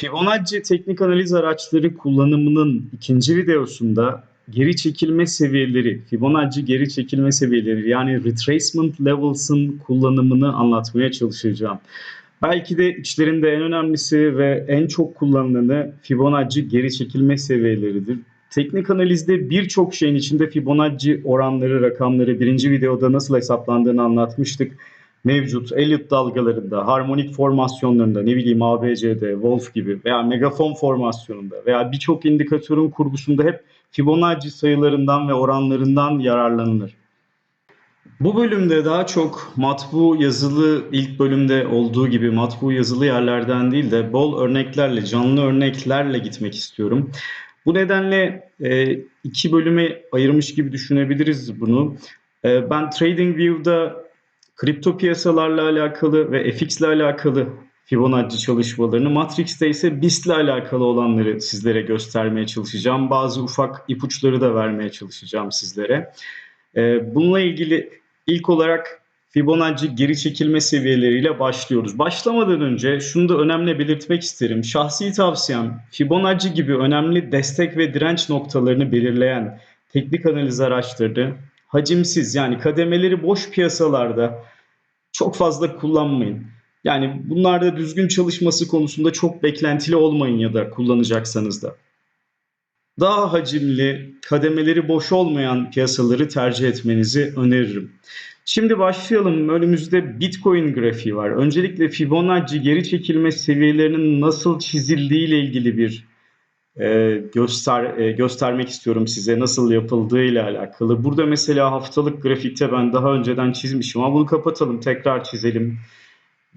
Fibonacci teknik analiz araçları kullanımının ikinci videosunda geri çekilme seviyeleri, Fibonacci geri çekilme seviyeleri yani retracement levels'ın kullanımını anlatmaya çalışacağım. Belki de içlerinde en önemlisi ve en çok kullanılanı Fibonacci geri çekilme seviyeleridir. Teknik analizde birçok şeyin içinde Fibonacci oranları, rakamları birinci videoda nasıl hesaplandığını anlatmıştık mevcut Elliott dalgalarında, harmonik formasyonlarında, ne bileyim ABC'de, Wolf gibi veya megafon formasyonunda veya birçok indikatörün kurgusunda hep Fibonacci sayılarından ve oranlarından yararlanılır. Bu bölümde daha çok matbu yazılı ilk bölümde olduğu gibi matbu yazılı yerlerden değil de bol örneklerle, canlı örneklerle gitmek istiyorum. Bu nedenle e, iki bölüme ayırmış gibi düşünebiliriz bunu. E, ben TradingView'da kripto piyasalarla alakalı ve FX ile alakalı Fibonacci çalışmalarını, Matrix'te ise BIST ile alakalı olanları sizlere göstermeye çalışacağım. Bazı ufak ipuçları da vermeye çalışacağım sizlere. Ee, bununla ilgili ilk olarak Fibonacci geri çekilme seviyeleriyle başlıyoruz. Başlamadan önce şunu da önemli belirtmek isterim. Şahsi tavsiyem Fibonacci gibi önemli destek ve direnç noktalarını belirleyen teknik analiz araçlarını hacimsiz yani kademeleri boş piyasalarda çok fazla kullanmayın. Yani bunlarda düzgün çalışması konusunda çok beklentili olmayın ya da kullanacaksanız da. Daha hacimli, kademeleri boş olmayan piyasaları tercih etmenizi öneririm. Şimdi başlayalım. Önümüzde Bitcoin grafiği var. Öncelikle Fibonacci geri çekilme seviyelerinin nasıl çizildiği ile ilgili bir e, göster e, göstermek istiyorum size nasıl yapıldığı ile alakalı. Burada mesela haftalık grafikte ben daha önceden çizmişim ama bunu kapatalım tekrar çizelim.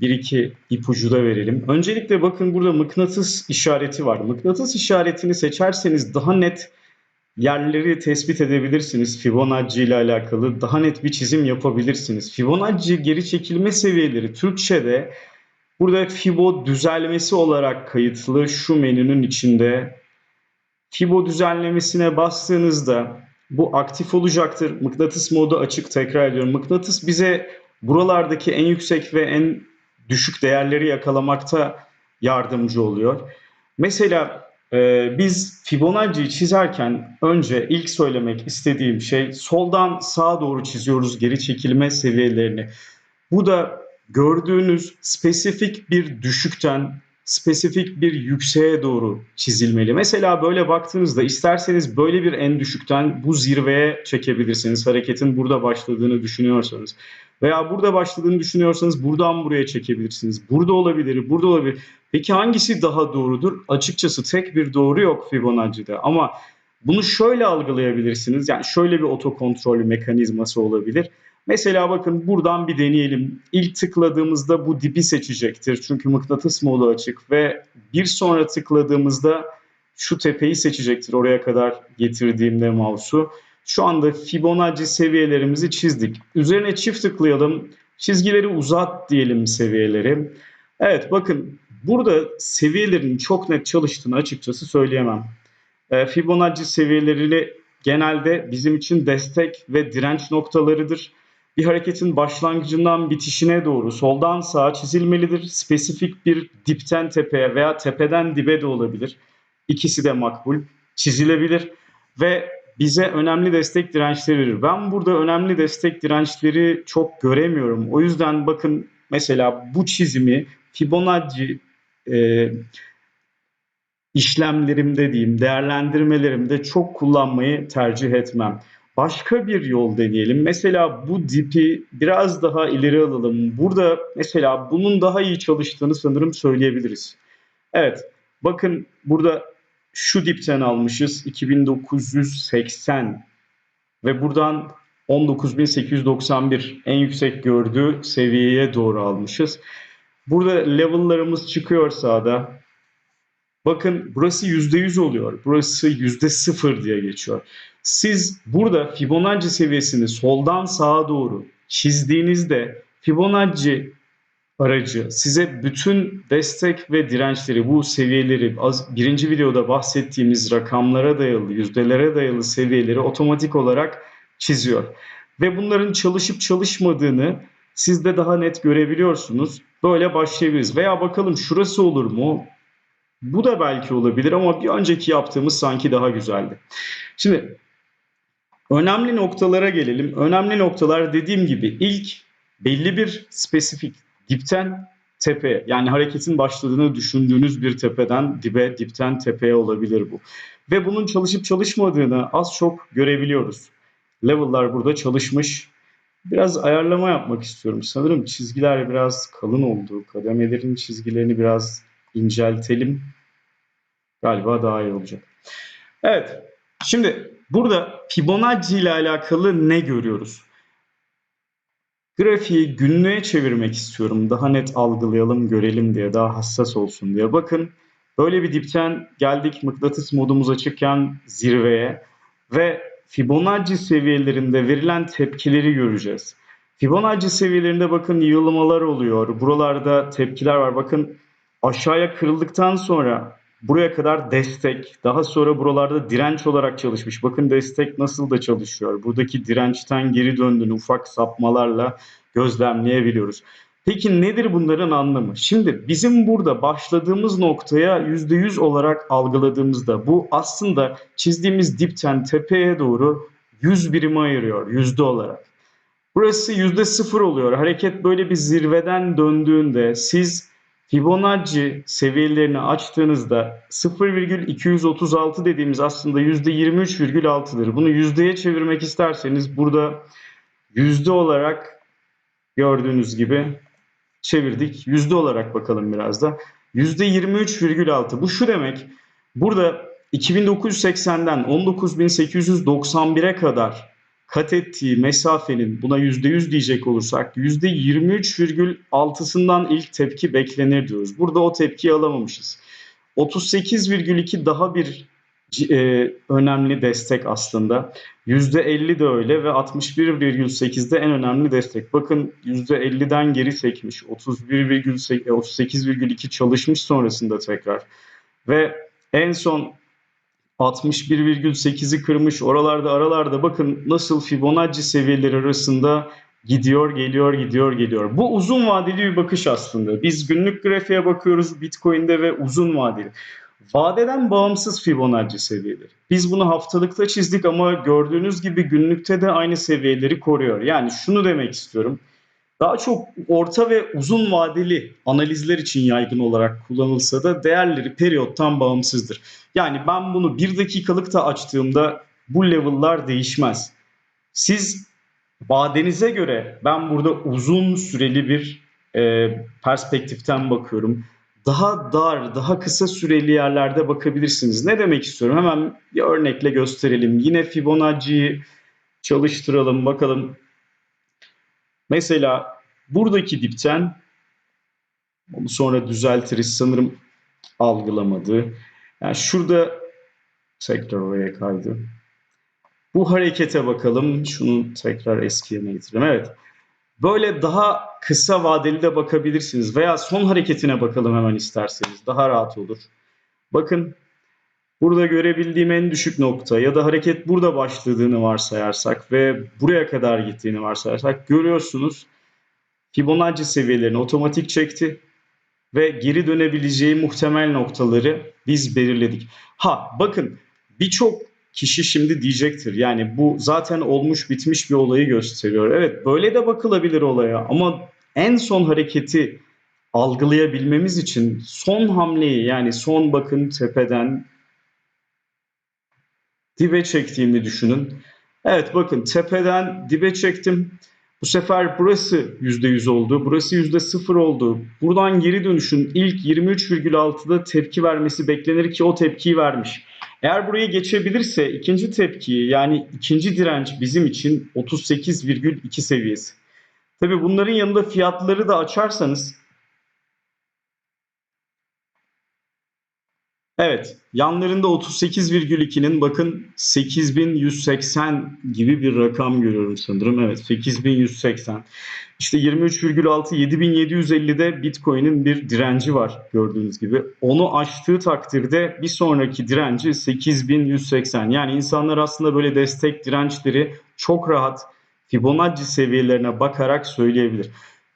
Bir iki ipucu da verelim. Öncelikle bakın burada mıknatıs işareti var. Mıknatıs işaretini seçerseniz daha net yerleri tespit edebilirsiniz. Fibonacci ile alakalı daha net bir çizim yapabilirsiniz. Fibonacci geri çekilme seviyeleri Türkçe'de burada Fibo düzelmesi olarak kayıtlı şu menünün içinde Fibo düzenlemesine bastığınızda bu aktif olacaktır. Mıknatıs modu açık tekrar ediyorum. Mıknatıs bize buralardaki en yüksek ve en düşük değerleri yakalamakta yardımcı oluyor. Mesela e, biz Fibonacci'yi çizerken önce ilk söylemek istediğim şey soldan sağa doğru çiziyoruz geri çekilme seviyelerini. Bu da gördüğünüz spesifik bir düşükten spesifik bir yükseğe doğru çizilmeli. Mesela böyle baktığınızda isterseniz böyle bir en düşükten bu zirveye çekebilirsiniz. Hareketin burada başladığını düşünüyorsanız. Veya burada başladığını düşünüyorsanız buradan buraya çekebilirsiniz. Burada olabilir, burada olabilir. Peki hangisi daha doğrudur? Açıkçası tek bir doğru yok Fibonacci'de ama bunu şöyle algılayabilirsiniz. Yani şöyle bir otokontrol mekanizması olabilir. Mesela bakın buradan bir deneyelim. İlk tıkladığımızda bu dibi seçecektir. Çünkü mıknatıs modu açık ve bir sonra tıkladığımızda şu tepeyi seçecektir. Oraya kadar getirdiğimde mouse'u. Şu anda Fibonacci seviyelerimizi çizdik. Üzerine çift tıklayalım. Çizgileri uzat diyelim seviyeleri. Evet bakın burada seviyelerin çok net çalıştığını açıkçası söyleyemem. Ee, Fibonacci seviyeleri genelde bizim için destek ve direnç noktalarıdır bir hareketin başlangıcından bitişine doğru soldan sağa çizilmelidir. Spesifik bir dipten tepeye veya tepeden dibe de olabilir. İkisi de makbul. Çizilebilir ve bize önemli destek dirençleri verir. Ben burada önemli destek dirençleri çok göremiyorum. O yüzden bakın mesela bu çizimi Fibonacci e, işlemlerimde diyeyim, değerlendirmelerimde çok kullanmayı tercih etmem. Başka bir yol deneyelim. Mesela bu dipi biraz daha ileri alalım. Burada mesela bunun daha iyi çalıştığını sanırım söyleyebiliriz. Evet, bakın burada şu dipten almışız 2980 ve buradan 19891 en yüksek gördüğü seviyeye doğru almışız. Burada level'larımız çıkıyor sağda. Bakın burası %100 oluyor. Burası %0 diye geçiyor. Siz burada Fibonacci seviyesini soldan sağa doğru çizdiğinizde Fibonacci aracı size bütün destek ve dirençleri, bu seviyeleri, az, birinci videoda bahsettiğimiz rakamlara dayalı, yüzdelere dayalı seviyeleri otomatik olarak çiziyor. Ve bunların çalışıp çalışmadığını siz de daha net görebiliyorsunuz. Böyle başlayabiliriz. Veya bakalım şurası olur mu? Bu da belki olabilir ama bir önceki yaptığımız sanki daha güzeldi. Şimdi önemli noktalara gelelim. Önemli noktalar dediğim gibi ilk belli bir spesifik dipten tepeye yani hareketin başladığını düşündüğünüz bir tepeden dibe, dipten tepeye olabilir bu. Ve bunun çalışıp çalışmadığını az çok görebiliyoruz. Level'lar burada çalışmış. Biraz ayarlama yapmak istiyorum. Sanırım çizgiler biraz kalın oldu. Kademelerin çizgilerini biraz inceltelim. Galiba daha iyi olacak. Evet. Şimdi burada Fibonacci ile alakalı ne görüyoruz? Grafiği günlüğe çevirmek istiyorum. Daha net algılayalım, görelim diye, daha hassas olsun diye. Bakın böyle bir dipten geldik mıknatıs modumuz açıkken zirveye ve Fibonacci seviyelerinde verilen tepkileri göreceğiz. Fibonacci seviyelerinde bakın yığılmalar oluyor. Buralarda tepkiler var. Bakın aşağıya kırıldıktan sonra buraya kadar destek, daha sonra buralarda direnç olarak çalışmış. Bakın destek nasıl da çalışıyor. Buradaki dirençten geri döndüğünü ufak sapmalarla gözlemleyebiliyoruz. Peki nedir bunların anlamı? Şimdi bizim burada başladığımız noktaya %100 olarak algıladığımızda bu aslında çizdiğimiz dipten tepeye doğru 100 birimi ayırıyor yüzde olarak. Burası %0 oluyor. Hareket böyle bir zirveden döndüğünde siz Fibonacci seviyelerini açtığınızda 0,236 dediğimiz aslında %23,6'dır. Bunu yüzdeye çevirmek isterseniz burada yüzde olarak gördüğünüz gibi çevirdik. Yüzde olarak bakalım biraz da. Yüzde 23,6. Bu şu demek. Burada 2980'den 19.891'e kadar kat ettiği mesafenin buna %100 diyecek olursak %23,6'sından ilk tepki beklenir diyoruz. Burada o tepkiyi alamamışız. 38,2 daha bir e, önemli destek aslında. %50 de öyle ve 61,8'de en önemli destek. Bakın %50'den geri sekmiş. 31,38,2 çalışmış sonrasında tekrar. Ve en son 61,8'i kırmış. Oralarda aralarda bakın nasıl Fibonacci seviyeleri arasında gidiyor, geliyor, gidiyor, geliyor. Bu uzun vadeli bir bakış aslında. Biz günlük grafiğe bakıyoruz Bitcoin'de ve uzun vadeli. Vadeden bağımsız Fibonacci seviyeleri. Biz bunu haftalıkta çizdik ama gördüğünüz gibi günlükte de aynı seviyeleri koruyor. Yani şunu demek istiyorum. Daha çok orta ve uzun vadeli analizler için yaygın olarak kullanılsa da değerleri periyottan bağımsızdır. Yani ben bunu bir dakikalık da açtığımda bu level'lar değişmez. Siz vadenize göre ben burada uzun süreli bir e, perspektiften bakıyorum. Daha dar, daha kısa süreli yerlerde bakabilirsiniz. Ne demek istiyorum? Hemen bir örnekle gösterelim. Yine Fibonacci'yi çalıştıralım bakalım. Mesela buradaki dipten onu sonra düzeltiriz sanırım algılamadı. Yani şurada tekrar oraya kaydı. Bu harekete bakalım. Şunu tekrar eski yerine getirelim. Evet. Böyle daha kısa vadeli de bakabilirsiniz. Veya son hareketine bakalım hemen isterseniz. Daha rahat olur. Bakın burada görebildiğim en düşük nokta ya da hareket burada başladığını varsayarsak ve buraya kadar gittiğini varsayarsak görüyorsunuz Fibonacci seviyelerini otomatik çekti ve geri dönebileceği muhtemel noktaları biz belirledik. Ha bakın birçok kişi şimdi diyecektir. Yani bu zaten olmuş bitmiş bir olayı gösteriyor. Evet böyle de bakılabilir olaya ama en son hareketi algılayabilmemiz için son hamleyi yani son bakın tepeden dibe çektiğimi düşünün. Evet bakın tepeden dibe çektim. Bu sefer burası %100 oldu. Burası %0 oldu. Buradan geri dönüşün ilk 23,6'da tepki vermesi beklenir ki o tepkiyi vermiş. Eğer burayı geçebilirse ikinci tepkiyi yani ikinci direnç bizim için 38,2 seviyesi. Tabi bunların yanında fiyatları da açarsanız Evet, yanlarında 38,2'nin bakın 8180 gibi bir rakam görüyorum sanırım. Evet, 8180. İşte 23,6 7750'de Bitcoin'in bir direnci var gördüğünüz gibi. Onu aştığı takdirde bir sonraki direnci 8180. Yani insanlar aslında böyle destek dirençleri çok rahat Fibonacci seviyelerine bakarak söyleyebilir.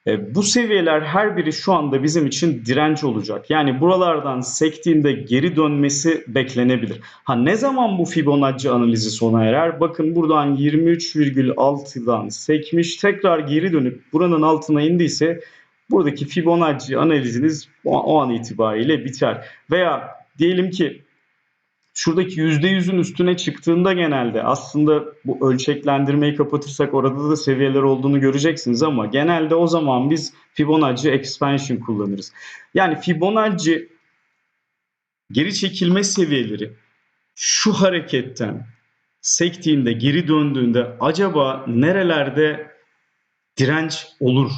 E, bu seviyeler her biri şu anda bizim için direnç olacak. Yani buralardan sektiğinde geri dönmesi beklenebilir. Ha ne zaman bu Fibonacci analizi sona erer? Bakın buradan 23,6'dan sekmiş tekrar geri dönüp buranın altına indiyse buradaki Fibonacci analiziniz o, an itibariyle biter. Veya diyelim ki şuradaki %100'ün üstüne çıktığında genelde aslında bu ölçeklendirmeyi kapatırsak orada da seviyeler olduğunu göreceksiniz ama genelde o zaman biz Fibonacci expansion kullanırız. Yani Fibonacci geri çekilme seviyeleri şu hareketten sektiğinde, geri döndüğünde acaba nerelerde direnç olur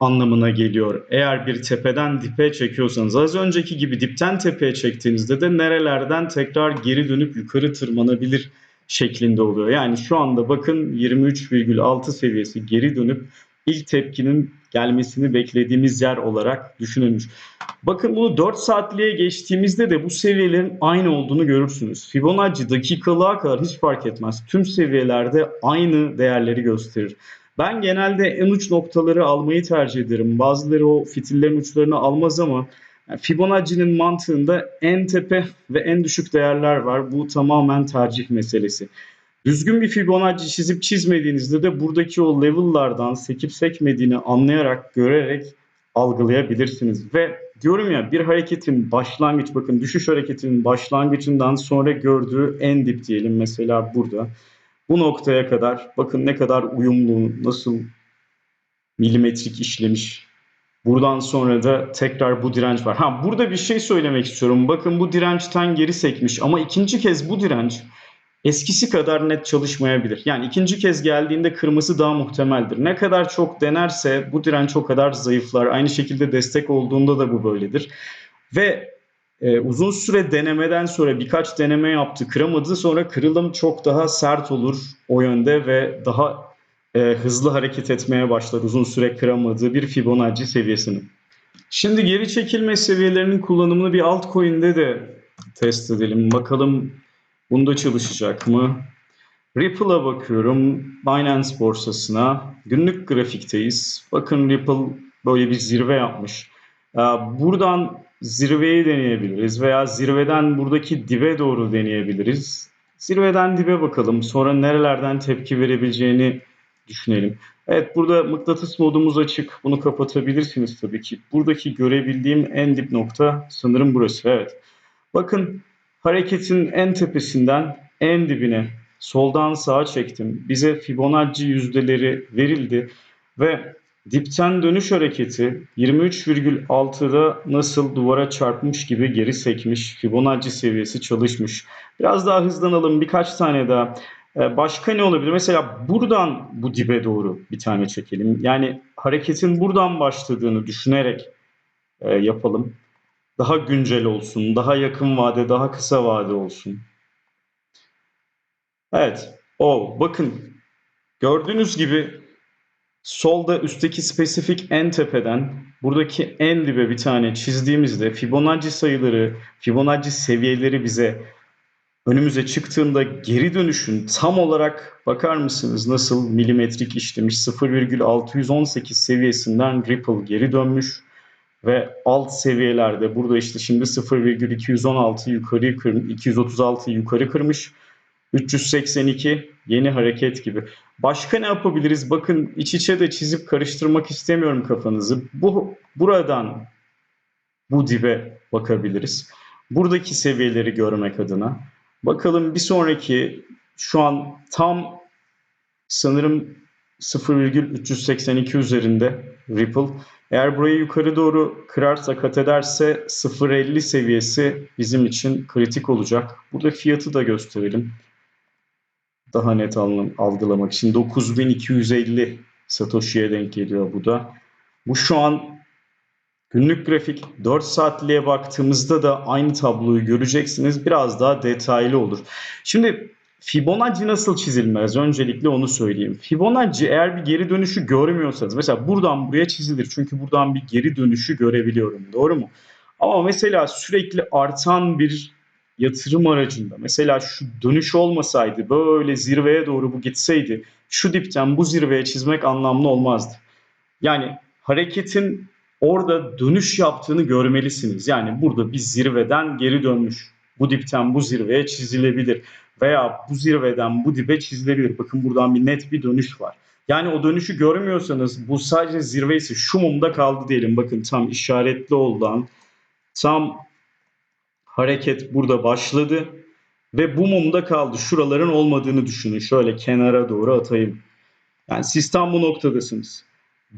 anlamına geliyor. Eğer bir tepeden dipe çekiyorsanız az önceki gibi dipten tepeye çektiğinizde de nerelerden tekrar geri dönüp yukarı tırmanabilir şeklinde oluyor. Yani şu anda bakın 23,6 seviyesi geri dönüp ilk tepkinin gelmesini beklediğimiz yer olarak düşünülmüş. Bakın bunu 4 saatliğe geçtiğimizde de bu seviyelerin aynı olduğunu görürsünüz. Fibonacci dakikalığa kadar hiç fark etmez. Tüm seviyelerde aynı değerleri gösterir. Ben genelde en uç noktaları almayı tercih ederim. Bazıları o fitillerin uçlarını almaz ama Fibonacci'nin mantığında en tepe ve en düşük değerler var. Bu tamamen tercih meselesi. Düzgün bir Fibonacci çizip çizmediğinizde de buradaki o level'lardan sekip sekmediğini anlayarak, görerek algılayabilirsiniz. Ve diyorum ya bir hareketin başlangıç, bakın düşüş hareketinin başlangıcından sonra gördüğü en dip diyelim mesela burada. Bu noktaya kadar bakın ne kadar uyumlu, nasıl milimetrik işlemiş. Buradan sonra da tekrar bu direnç var. Ha burada bir şey söylemek istiyorum. Bakın bu dirençten geri sekmiş ama ikinci kez bu direnç eskisi kadar net çalışmayabilir. Yani ikinci kez geldiğinde kırması daha muhtemeldir. Ne kadar çok denerse bu direnç o kadar zayıflar. Aynı şekilde destek olduğunda da bu böyledir. Ve e, uzun süre denemeden sonra birkaç deneme yaptı, kıramadı. Sonra kırılım çok daha sert olur o yönde ve daha e, hızlı hareket etmeye başlar uzun süre kıramadığı bir Fibonacci seviyesini. Şimdi geri çekilme seviyelerinin kullanımını bir altcoin'de de test edelim. Bakalım bunda çalışacak mı? Ripple'a bakıyorum. Binance borsasına. Günlük grafikteyiz. Bakın Ripple böyle bir zirve yapmış. Buradan zirveyi deneyebiliriz veya zirveden buradaki dibe doğru deneyebiliriz. Zirveden dibe bakalım. Sonra nerelerden tepki verebileceğini düşünelim. Evet burada mıknatıs modumuz açık. Bunu kapatabilirsiniz tabii ki. Buradaki görebildiğim en dip nokta sanırım burası. Evet. Bakın hareketin en tepesinden en dibine soldan sağa çektim. Bize Fibonacci yüzdeleri verildi ve Dipten dönüş hareketi 23,6'da nasıl duvara çarpmış gibi geri sekmiş. Fibonacci seviyesi çalışmış. Biraz daha hızlanalım birkaç tane daha. Ee, başka ne olabilir? Mesela buradan bu dibe doğru bir tane çekelim. Yani hareketin buradan başladığını düşünerek e, yapalım. Daha güncel olsun, daha yakın vade, daha kısa vade olsun. Evet. O bakın gördüğünüz gibi Solda üstteki spesifik en tepeden buradaki en dibe bir tane çizdiğimizde Fibonacci sayıları, Fibonacci seviyeleri bize önümüze çıktığında geri dönüşün tam olarak bakar mısınız nasıl milimetrik işlemiş 0,618 seviyesinden Ripple geri dönmüş ve alt seviyelerde burada işte şimdi 0,216 yukarı kırmış, 236 yukarı kırmış. 382 yeni hareket gibi. Başka ne yapabiliriz? Bakın iç içe de çizip karıştırmak istemiyorum kafanızı. Bu buradan bu dibe bakabiliriz. Buradaki seviyeleri görmek adına. Bakalım bir sonraki şu an tam sanırım 0,382 üzerinde Ripple. Eğer burayı yukarı doğru kırarsa kat ederse 0.50 seviyesi bizim için kritik olacak. Burada fiyatı da gösterelim daha net algılamak için 9250 Satoshi'ye denk geliyor bu da. Bu şu an günlük grafik 4 saatliğe baktığımızda da aynı tabloyu göreceksiniz. Biraz daha detaylı olur. Şimdi Fibonacci nasıl çizilmez? Öncelikle onu söyleyeyim. Fibonacci eğer bir geri dönüşü görmüyorsanız mesela buradan buraya çizilir. Çünkü buradan bir geri dönüşü görebiliyorum. Doğru mu? Ama mesela sürekli artan bir yatırım aracında mesela şu dönüş olmasaydı böyle zirveye doğru bu gitseydi şu dipten bu zirveye çizmek anlamlı olmazdı. Yani hareketin orada dönüş yaptığını görmelisiniz. Yani burada bir zirveden geri dönmüş. Bu dipten bu zirveye çizilebilir. Veya bu zirveden bu dibe çizilebilir. Bakın buradan bir net bir dönüş var. Yani o dönüşü görmüyorsanız bu sadece zirve ise şu mumda kaldı diyelim. Bakın tam işaretli olan tam hareket burada başladı ve bu mumda kaldı. Şuraların olmadığını düşünün. Şöyle kenara doğru atayım. Yani siz tam bu noktadasınız.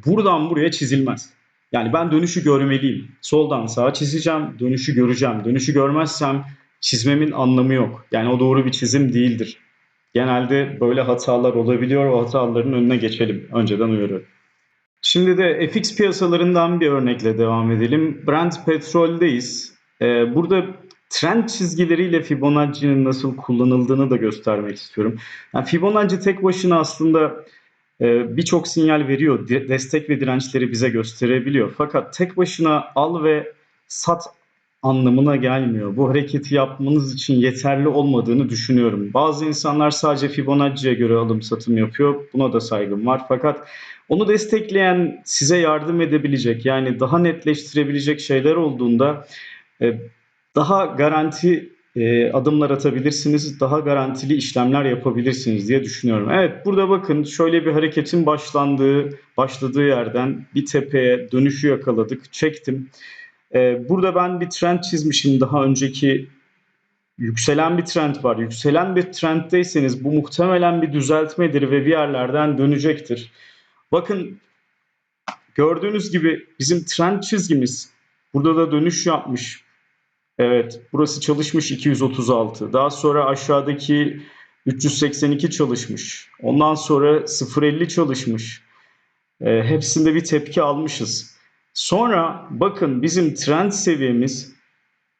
Buradan buraya çizilmez. Yani ben dönüşü görmeliyim. Soldan sağa çizeceğim, dönüşü göreceğim. Dönüşü görmezsem çizmemin anlamı yok. Yani o doğru bir çizim değildir. Genelde böyle hatalar olabiliyor. O hataların önüne geçelim. Önceden uyarıyorum. Şimdi de FX piyasalarından bir örnekle devam edelim. Brent petroldeyiz. Ee, burada trend çizgileriyle Fibonacci'nin nasıl kullanıldığını da göstermek istiyorum. Yani Fibonacci tek başına aslında e, birçok sinyal veriyor. De- destek ve dirençleri bize gösterebiliyor. Fakat tek başına al ve sat anlamına gelmiyor. Bu hareketi yapmanız için yeterli olmadığını düşünüyorum. Bazı insanlar sadece Fibonacci'ye göre alım satım yapıyor. Buna da saygım var. Fakat onu destekleyen, size yardım edebilecek, yani daha netleştirebilecek şeyler olduğunda e, daha garanti e, adımlar atabilirsiniz, daha garantili işlemler yapabilirsiniz diye düşünüyorum. Evet, burada bakın şöyle bir hareketin başlandığı, başladığı yerden bir tepeye dönüşü yakaladık, çektim. E, burada ben bir trend çizmişim daha önceki yükselen bir trend var. Yükselen bir trenddeyseniz bu muhtemelen bir düzeltmedir ve bir yerlerden dönecektir. Bakın gördüğünüz gibi bizim trend çizgimiz burada da dönüş yapmış. Evet, burası çalışmış 236. Daha sonra aşağıdaki 382 çalışmış. Ondan sonra 0.50 çalışmış. E, hepsinde bir tepki almışız. Sonra bakın bizim trend seviyemiz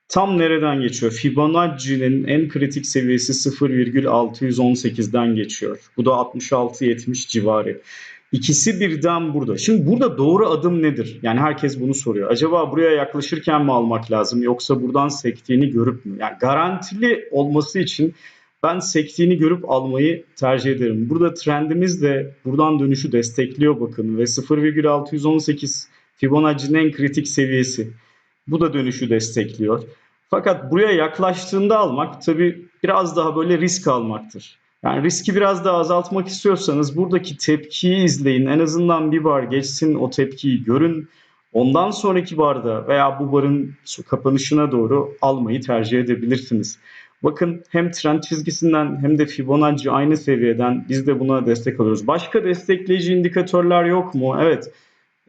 tam nereden geçiyor? Fibonacci'nin en kritik seviyesi 0,618'den geçiyor. Bu da 66-70 civarı. İkisi birden burada. Şimdi burada doğru adım nedir? Yani herkes bunu soruyor. Acaba buraya yaklaşırken mi almak lazım yoksa buradan sektiğini görüp mü? Yani garantili olması için ben sektiğini görüp almayı tercih ederim. Burada trendimiz de buradan dönüşü destekliyor bakın ve 0,618 Fibonacci'nin en kritik seviyesi. Bu da dönüşü destekliyor. Fakat buraya yaklaştığında almak tabii biraz daha böyle risk almaktır. Yani riski biraz daha azaltmak istiyorsanız buradaki tepkiyi izleyin. En azından bir bar geçsin o tepkiyi görün. Ondan sonraki barda veya bu barın kapanışına doğru almayı tercih edebilirsiniz. Bakın hem trend çizgisinden hem de Fibonacci aynı seviyeden biz de buna destek alıyoruz. Başka destekleyici indikatörler yok mu? Evet.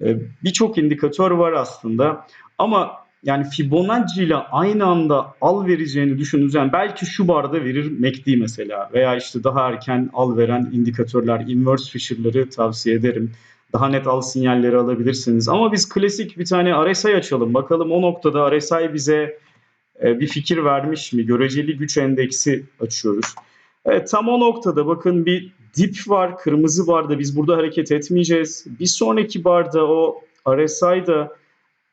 Ee, Birçok indikatör var aslında. Ama yani Fibonacci ile aynı anda al vereceğini düşündüğünüz yani belki şu barda verir MACD mesela veya işte daha erken al veren indikatörler, inverse Fisher'ları tavsiye ederim. Daha net al sinyalleri alabilirsiniz. Ama biz klasik bir tane RSI açalım. Bakalım o noktada RSI bize e, bir fikir vermiş mi? Göreceli güç endeksi açıyoruz. Evet tam o noktada bakın bir dip var, kırmızı barda biz burada hareket etmeyeceğiz. Bir sonraki barda o RSI'da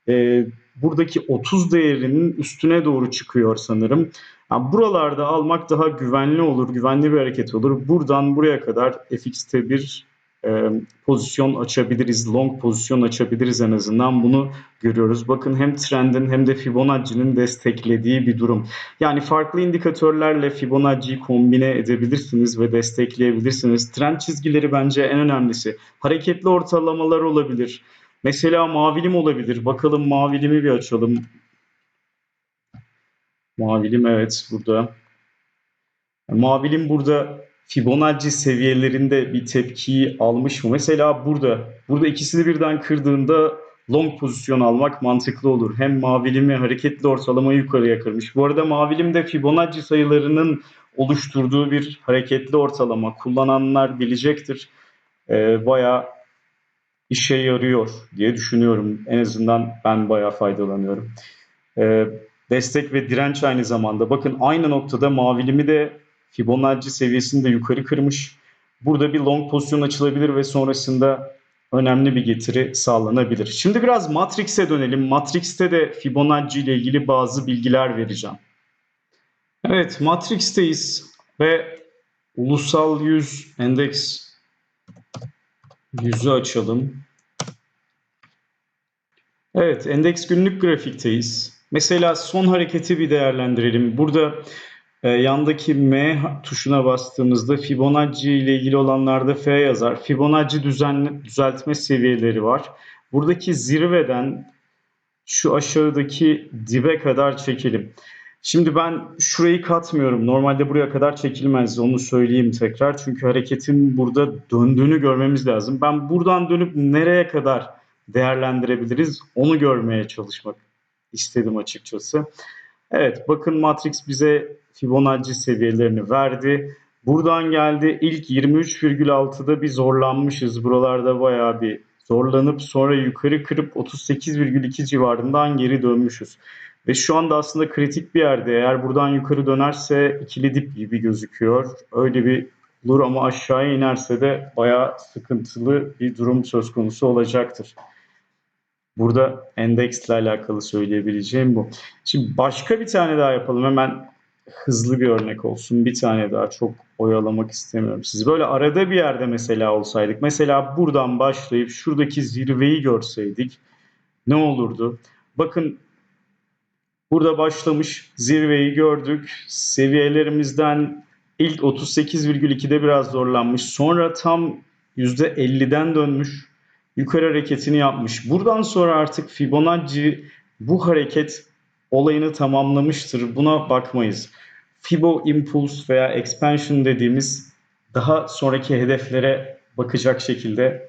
e, buradaki 30 değerinin üstüne doğru çıkıyor sanırım. Yani buralarda almak daha güvenli olur, güvenli bir hareket olur. Buradan buraya kadar FX'te bir e, pozisyon açabiliriz, long pozisyon açabiliriz en azından bunu görüyoruz. Bakın hem trendin hem de Fibonacci'nin desteklediği bir durum. Yani farklı indikatörlerle Fibonacci'yi kombine edebilirsiniz ve destekleyebilirsiniz. Trend çizgileri bence en önemlisi. Hareketli ortalamalar olabilir. Mesela mavilim olabilir. Bakalım mavilimi bir açalım. Mavilim evet burada. Mavilim burada Fibonacci seviyelerinde bir tepkiyi almış mı? Mesela burada. Burada ikisini birden kırdığında long pozisyon almak mantıklı olur. Hem mavilimi hareketli ortalamayı yukarıya kırmış. Bu arada mavilim de Fibonacci sayılarının oluşturduğu bir hareketli ortalama. Kullananlar bilecektir. Ee, bayağı işe yarıyor diye düşünüyorum. En azından ben bayağı faydalanıyorum. Ee, destek ve direnç aynı zamanda. Bakın aynı noktada mavilimi de Fibonacci seviyesini de yukarı kırmış. Burada bir long pozisyon açılabilir ve sonrasında önemli bir getiri sağlanabilir. Şimdi biraz Matrix'e dönelim. Matrix'te de Fibonacci ile ilgili bazı bilgiler vereceğim. Evet, Matrix'teyiz ve ulusal yüz endeks yüzü açalım. Evet, endeks günlük grafikteyiz. Mesela son hareketi bir değerlendirelim. Burada e, yandaki M tuşuna bastığımızda Fibonacci ile ilgili olanlarda F yazar. Fibonacci düzenle, düzeltme seviyeleri var. Buradaki zirveden şu aşağıdaki dibe kadar çekelim. Şimdi ben şurayı katmıyorum. Normalde buraya kadar çekilmez. Onu söyleyeyim tekrar. Çünkü hareketin burada döndüğünü görmemiz lazım. Ben buradan dönüp nereye kadar değerlendirebiliriz onu görmeye çalışmak istedim açıkçası. Evet bakın Matrix bize Fibonacci seviyelerini verdi. Buradan geldi ilk 23,6'da bir zorlanmışız. Buralarda bayağı bir zorlanıp sonra yukarı kırıp 38,2 civarından geri dönmüşüz. Ve şu anda aslında kritik bir yerde. Eğer buradan yukarı dönerse ikili dip gibi gözüküyor. Öyle bir olur ama aşağıya inerse de bayağı sıkıntılı bir durum söz konusu olacaktır. Burada endeksle alakalı söyleyebileceğim bu. Şimdi başka bir tane daha yapalım. Hemen hızlı bir örnek olsun. Bir tane daha çok oyalamak istemiyorum. Siz böyle arada bir yerde mesela olsaydık. Mesela buradan başlayıp şuradaki zirveyi görseydik ne olurdu? Bakın burada başlamış zirveyi gördük. Seviyelerimizden ilk 38,2'de biraz zorlanmış. Sonra tam %50'den dönmüş yukarı hareketini yapmış. Buradan sonra artık Fibonacci bu hareket olayını tamamlamıştır. Buna bakmayız. Fibo Impulse veya Expansion dediğimiz daha sonraki hedeflere bakacak şekilde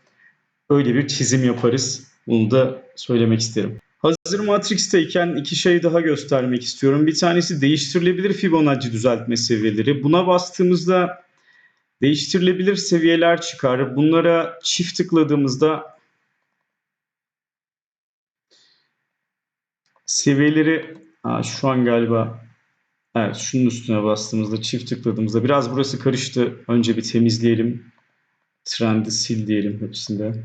öyle bir çizim yaparız. Bunu da söylemek isterim. Hazır Matrix'teyken iki şey daha göstermek istiyorum. Bir tanesi değiştirilebilir Fibonacci düzeltme seviyeleri. Buna bastığımızda değiştirilebilir seviyeler çıkar. Bunlara çift tıkladığımızda seviyeleri Aa, şu an galiba evet şunun üstüne bastığımızda çift tıkladığımızda biraz burası karıştı. Önce bir temizleyelim. Trendi sil diyelim hepsinde.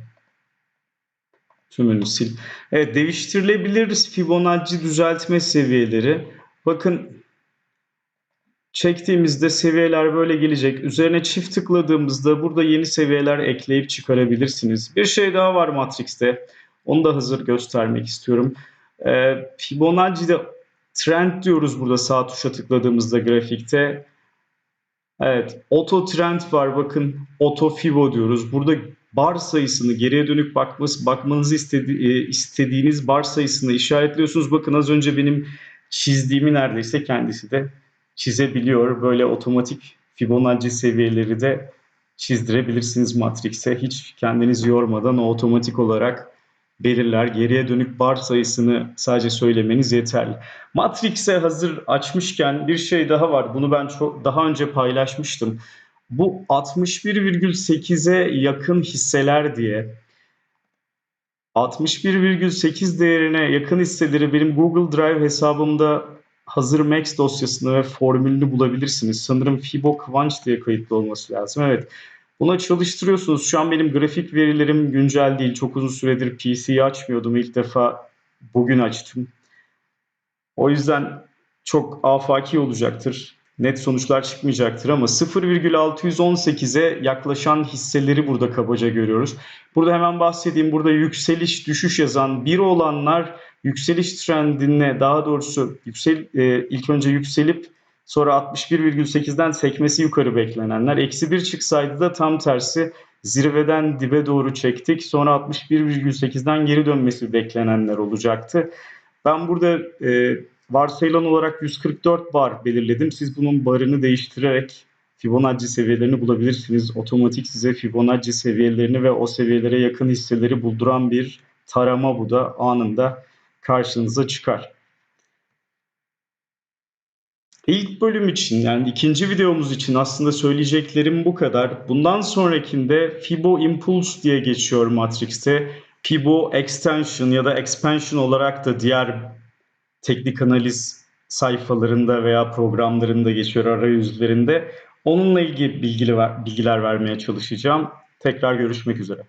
Tümünü sil. Evet değiştirilebilir Fibonacci düzeltme seviyeleri. Bakın çektiğimizde seviyeler böyle gelecek. Üzerine çift tıkladığımızda burada yeni seviyeler ekleyip çıkarabilirsiniz. Bir şey daha var Matrix'te. Onu da hazır göstermek istiyorum. E, Fibonacci'de trend diyoruz burada sağ tuşa tıkladığımızda grafikte. Evet, auto trend var bakın. Auto Fibo diyoruz. Burada bar sayısını geriye dönük bakması, bakmanızı istedi, e, istediğiniz bar sayısını işaretliyorsunuz. Bakın az önce benim çizdiğimi neredeyse kendisi de çizebiliyor. Böyle otomatik Fibonacci seviyeleri de çizdirebilirsiniz Matrix'e. Hiç kendinizi yormadan o otomatik olarak belirler. Geriye dönük bar sayısını sadece söylemeniz yeterli. Matrix'e hazır açmışken bir şey daha var. Bunu ben çok daha önce paylaşmıştım. Bu 61,8'e yakın hisseler diye 61,8 değerine yakın hisseleri benim Google Drive hesabımda hazır Max dosyasını ve formülünü bulabilirsiniz. Sanırım Fibo Kıvanç diye kayıtlı olması lazım. Evet. Buna çalıştırıyorsunuz. Şu an benim grafik verilerim güncel değil. Çok uzun süredir PC'yi açmıyordum. İlk defa bugün açtım. O yüzden çok afaki olacaktır. Net sonuçlar çıkmayacaktır ama 0,618'e yaklaşan hisseleri burada kabaca görüyoruz. Burada hemen bahsedeyim. Burada yükseliş, düşüş yazan bir olanlar yükseliş trendine daha doğrusu yüksel e, ilk önce yükselip Sonra 61,8'den sekmesi yukarı beklenenler. Eksi 1 çıksaydı da tam tersi zirveden dibe doğru çektik. Sonra 61,8'den geri dönmesi beklenenler olacaktı. Ben burada e, varsayılan olarak 144 bar belirledim. Siz bunun barını değiştirerek Fibonacci seviyelerini bulabilirsiniz. Otomatik size Fibonacci seviyelerini ve o seviyelere yakın hisseleri bulduran bir tarama bu da anında karşınıza çıkar. İlk bölüm için yani ikinci videomuz için aslında söyleyeceklerim bu kadar. Bundan sonrakinde Fibo Impulse diye geçiyor Matrix'te. Fibo Extension ya da Expansion olarak da diğer teknik analiz sayfalarında veya programlarında geçiyor arayüzlerinde. Onunla ilgili bilgiler vermeye çalışacağım. Tekrar görüşmek üzere.